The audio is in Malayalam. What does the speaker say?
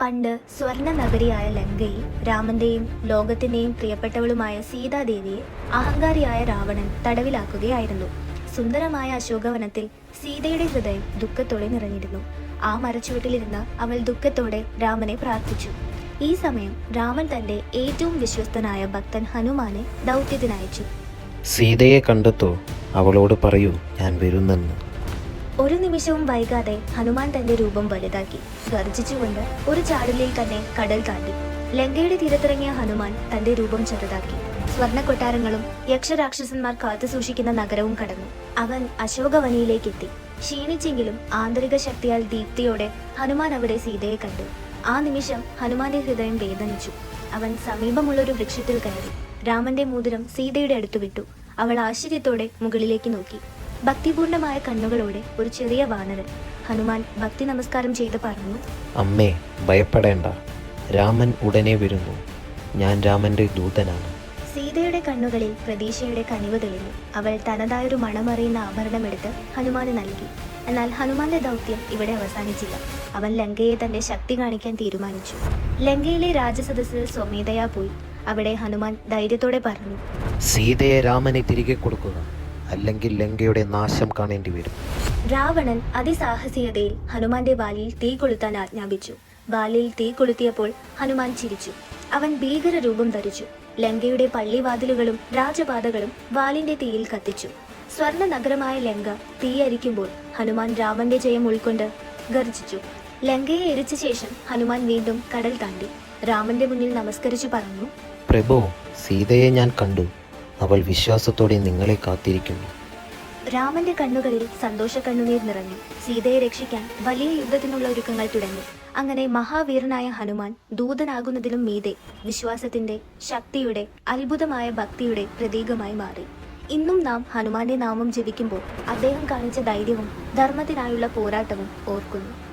പണ്ട് സ്വർണ നഗരിയായ ലങ്കയിൽ രാമന്റെയും ലോകത്തിന്റെയും പ്രിയപ്പെട്ടവളുമായ സീതാദേവിയെ അഹങ്കാരിയായ രാവണൻ തടവിലാക്കുകയായിരുന്നു. സുന്ദരമായ അശോകവനത്തിൽ സീതയുടെ ഹൃദയം ദുഃഖത്തോടെ നിറഞ്ഞിരുന്നു. ആ മരച്ചുവട്ടിലിരുന്ന് അവൾ ദുഃഖത്തോടെ രാമനെ പ്രാർത്ഥിച്ചു. ഈ സമയം രാമൻ തന്റെ ഏറ്റവും വിശ്വസ്തനായ ഭക്തൻ ഹനുമാനെ ദൗത്യത്തിനയച്ചു. സീതയെ കണ്ടെത്തോ. അവളോട് പറയൂ ഞാൻ വരുന്നെന്ന്. ഒരു നിമിഷവും വൈകാതെ ഹനുമാൻ തന്റെ രൂപം വലുതാക്കി. ഗർജിച്ചുകൊണ്ട് ഒരു ചാടലിൽ തന്നെ കടൽ താണ്ടി. ലങ്കയുടെ തീരത്തിറങ്ങിയ ഹനുമാൻ തന്റെ രൂപം ചെറുതാക്കി. സ്വർണ കൊട്ടാരങ്ങളും യക്ഷരാക്ഷസന്മാർ കാത്തു സൂക്ഷിക്കുന്ന നഗരവും കടന്നു. അവൻ അശോകവനിയിലേക്ക് എത്തി ക്ഷീണിച്ചെങ്കിലും ആന്തരിക ശക്തിയാൽ ദീപ്തിയോടെ ഹനുമാൻ അവിടെ സീതയെ കണ്ടു. ആ നിമിഷം ഹനുമാന്റെ ഹൃദയം വേദനിച്ചു. അവൻ സമീപമുള്ളൊരു വൃക്ഷത്തിൽ കയറി. രാമന്റെ മോതിരം സീതയുടെ അടുത്ത് വിട്ടു. അവൾ ആശ്ചര്യത്തോടെ മുകളിലേക്ക് നോക്കി. ഭക്തിപൂർണമായ കണ്ണുകളോടെ ഒരു ചെറിയ വാനരൻ ഹനുമാൻ ഭക്തി നമസ്കാരം ചെയ്ത് പറഞ്ഞു അമ്മേ ഭയപ്പെടേണ്ട. രാമൻ ഉടനെ വരുന്നു. ഞാൻ രാമന്റെ ദൂതനാണ്. സീതയുടെ കണ്ണുകളിൽ പ്രതീക്ഷയുടെ കനിവ് തെളിഞ്ഞു. അവൾ തനതായൊരു മണമറിയുന്ന ആഭരണമെടുത്ത് ഹനുമാന് നൽകി. എന്നാൽ ഹനുമാന്റെ ദൗത്യം ഇവിടെ അവസാനിച്ചില്ല. അവൻ ലങ്കയെ തന്റെ ശക്തി കാണിക്കാൻ തീരുമാനിച്ചു. ലങ്കയിലെ രാജസദസ്സിൽ സ്വമേധയാ പോയി. അവിടെ ഹനുമാൻ ധൈര്യത്തോടെ പറഞ്ഞു സീതയെ രാമനെ തിരികെ കൊടുക്കുക. അല്ലെങ്കിൽ ലങ്കയുടെ നാശം കാണേണ്ടി വരും. രാവണൻ അതിസാഹസികതയിൽ ഹനുമാന്റെ വാലിൽ തീ കൊളുത്താൻ ആജ്ഞാപിച്ചു. വാലിൽ തീ കൊളുത്തിയപ്പോൾ ഹനുമാൻ ചിരിച്ചു. അവൻ ഭീകര രൂപം ധരിച്ചു. ലങ്കയുടെ പള്ളിവാതിലുകളും രാജപാതകളും വാലിന്റെ തീയിൽ കത്തിച്ചു. സ്വർണ നഗരമായ ലങ്ക തീയരിക്കുമ്പോൾ ഹനുമാൻ രാമന്റെ ജയം ഉൾക്കൊണ്ട് ഗർജിച്ചു. ലങ്കയെ എരിച്ച ശേഷം ഹനുമാൻ വീണ്ടും കടൽ താണ്ടി. രാമന്റെ മുന്നിൽ നമസ്കരിച്ചു പറഞ്ഞു പ്രഭു സീതയെ ഞാൻ കണ്ടു. അവൾ വിശ്വാസത്തോടെ നിങ്ങളെ കാത്തിരിക്കുന്നു. രാമന്റെ കണ്ണുകളിൽ സന്തോഷ കണ്ണുനീർ നിറഞ്ഞു. സീതയെ രക്ഷിക്കാൻ വലിയ യുദ്ധത്തിനുള്ള ഒരുക്കങ്ങൾ തുടങ്ങി. അങ്ങനെ മഹാവീരനായ ഹനുമാൻ ദൂതനാകുന്നതിലും മീതെ വിശ്വാസത്തിന്റെ ശക്തിയുടെ അത്ഭുതമായ ഭക്തിയുടെ പ്രതീകമായി മാറി. ഇന്നും നാം ഹനുമാന്റെ നാമം ജപിക്കുമ്പോൾ അദ്ദേഹം കാണിച്ച ധൈര്യവും ധർമ്മത്തിനായുള്ള പോരാട്ടവും ഓർക്കുന്നു.